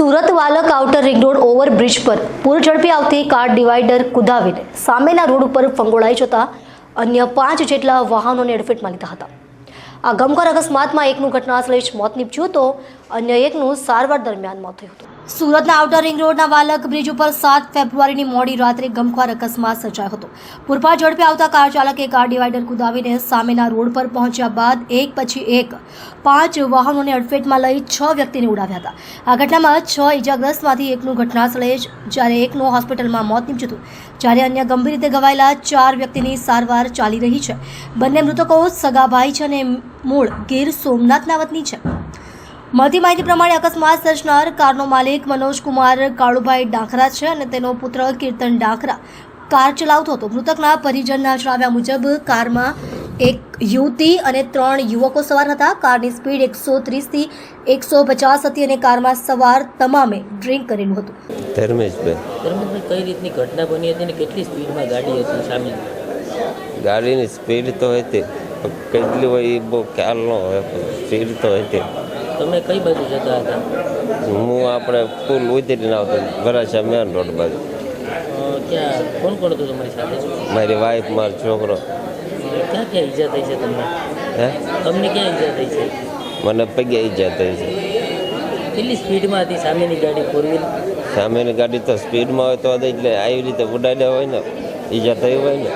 Surat Valak outer ring road overbridge પર પૂર ઝડપી આવતી કાર ડિવાઈડર કુદાવીને સામેના રોડ ઉપર ફંગોળાઈ જતા અન્ય પાંચ જેટલા વાહનોને અડફેટમાં લીધા હતા. આ ગમકાર અકસ્માતમાં એકનું ઘટનાસ્થળે જ મોત નીપજ્યું તો અન્ય એકનું સારવાર દરમિયાન મોત થયું હતું. સુરતના આઉટર રિંગ રોડના વાલક બ્રિજ ઉપર સાત ફેબ્રુઆરીની મોડી રાત્રે ગમખ્વાર અકસ્માત સર્જાયો હતો. પૂરપા ઝડપે આવતા કાર ચાલકે કાર ડિવાઈડર કુદાવીને સામેના રોડ પર પહોંચ્યા બાદ એક પછી એક પાંચ વાહનોને અડફેટમાં લઈ છ વ્યક્તિને ઉડાવ્યા હતા. આ ઘટનામાં છ ઇજાગ્રસ્તમાંથી એકનું ઘટનાસ્થળે જ જ્યારે એકનું હોસ્પિટલમાં મોત નીપજ્યું હતું, જ્યારે અન્ય ગંભીર રીતે ઘવાયેલા ચાર વ્યક્તિની સારવાર ચાલી રહી છે. બંને મૃતકો સગાભાઈ છે અને મૂળ ગીર સોમનાથના વતની છે. મળતી માહિતી પ્રમાણે અકસ્માત સર્જનાર કારનો માલિક મનોજ કુમાર કાળુભાઈ ડાખરા છે અને તેનો પુત્ર કીર્તન ડાખરા કાર ચલાવતો હતો. મૃતકના પરિજનના જણાવ્યા મુજબ કારમાં એક યુવતી અને ત્રણ યુવકો સવાર હતા. કારની સ્પીડ એકસો ત્રીસથી એકસો પચાસ હતી અને કારમાં સવાર તમામે ડ્રિંક કરેલું હતું. ધર્મેશભાઈ. ધર્મેશભાઈ કઈ રીતની ઘટના બની હતી અને કેટલી સ્પીડમાં ગાડી હતી સામે? ગાડીની સ્પીડ તો હતી કેટલી હોય એ બહુ ખ્યાલ ન હોય સ્પીડ તો હતી. તમે કઈ બાજુ જતા હતા? હું આપણે પુલ ઉતરીને આવતો વરાછા મેન રોડ બાજુ. ક્યાં કોણ કોણ હતું તમારી સાથે? મારી વાઈફ મારો છોકરો. ક્યાં ક્યાં ઈજા થઈ છે તમને? હે? તમને ક્યાં ઈજા થઈ છે? મને પગે ઈજા થઈ છે. કેટલી સ્પીડમાં હતી સામેની ગાડી ફોર વ્હીલ સામેની ગાડી તો સ્પીડમાં હોય તો એટલે આવી રીતે ઉડાડ્યા હોય ને ઈજા થઈ હોય ને.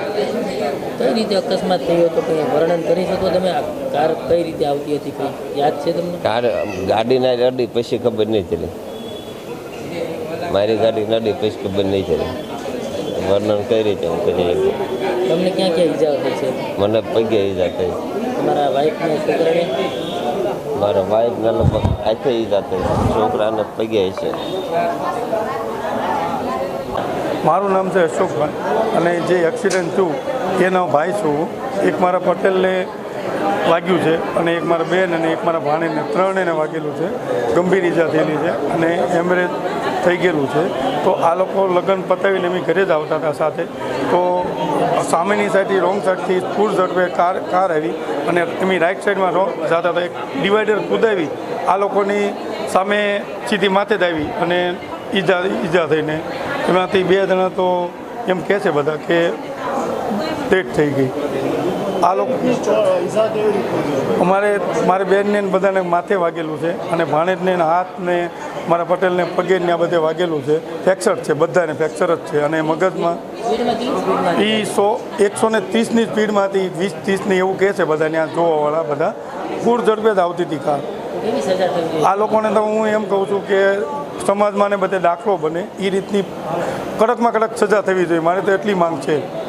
કઈ રીતે અકસ્માત થયો હતો? કંઈ વર્ણન કરી શકો તમે? આ કાર કઈ રીતે આવતી હતી? કંઈ યાદ છે તમને? કાર ગાડીના અડી પછી ખબર નહીં ચડી. મારી ગાડી નડી પછી ખબર નહીં ચડી. વર્ણન કઈ રીતે હું કરી તમને ક્યાં ક્યાં ઈજા થઈ છે? મને પગે ઈજા થઈ. તમારા વાઈફને છોકરાને? મારા વાઈફને લગભગ આખે ઈજા થઈ. છોકરાને પગે છે મારું નામ છે અશોકભાઈ અને જે એક્સિડન્ટ થયું, એનો ભાઈ છું. એક મારા પટેલને વાગ્યું છે અને એક મારા બેન અને એક મારા ભાણીને ત્રણેને વાગેલું છે. ગંભીર ઈજા થયેલી છે અને એમરેજ થઈ ગયેલું છે. તો આ લોકો લગ્ન પતાવીને અમે ઘરે જ આવતા હતા સાથે. તો સામેની સાઈડથી રોંગ સાઈડથી ફૂલ ઝડપે કાર કાર આવી અને એમની રાઈટ સાઈડમાં રો, જતા હતા. એક ડિવાઈડર કુદાવી, આ લોકોની સામે સીધી માથે જ આવી અને ઈજા ઈજા થઈને એમાંથી બે જણા તો એમ કહે છે બધા કે ડેટ થઈ ગઈ. આ લોકો અમારે મારી બેનને બધાને માથે વાગેલું છે અને ભાણેજને હાથને મારા પટેલને પગે ને આ બધે વાગેલું છે. ફ્રેક્ચર છે બધાને ફ્રેક્ચર જ છે. અને મગજમાં એ સો એકસો ને ત્રીસની સ્પીડમાંથી વીસ ત્રીસની એવું કહે છે બધા ત્યાં જોવાવાળા બધા. પૂર ઝડપે જ આવતી હતી કાર. આ લોકોને તો હું એમ કહું છું કે સમાજમાં ને બધે દાખલો બને એ રીતની કડકમાં કડક સજા થવી જોઈએ. મારે તો એટલી માંગ છે.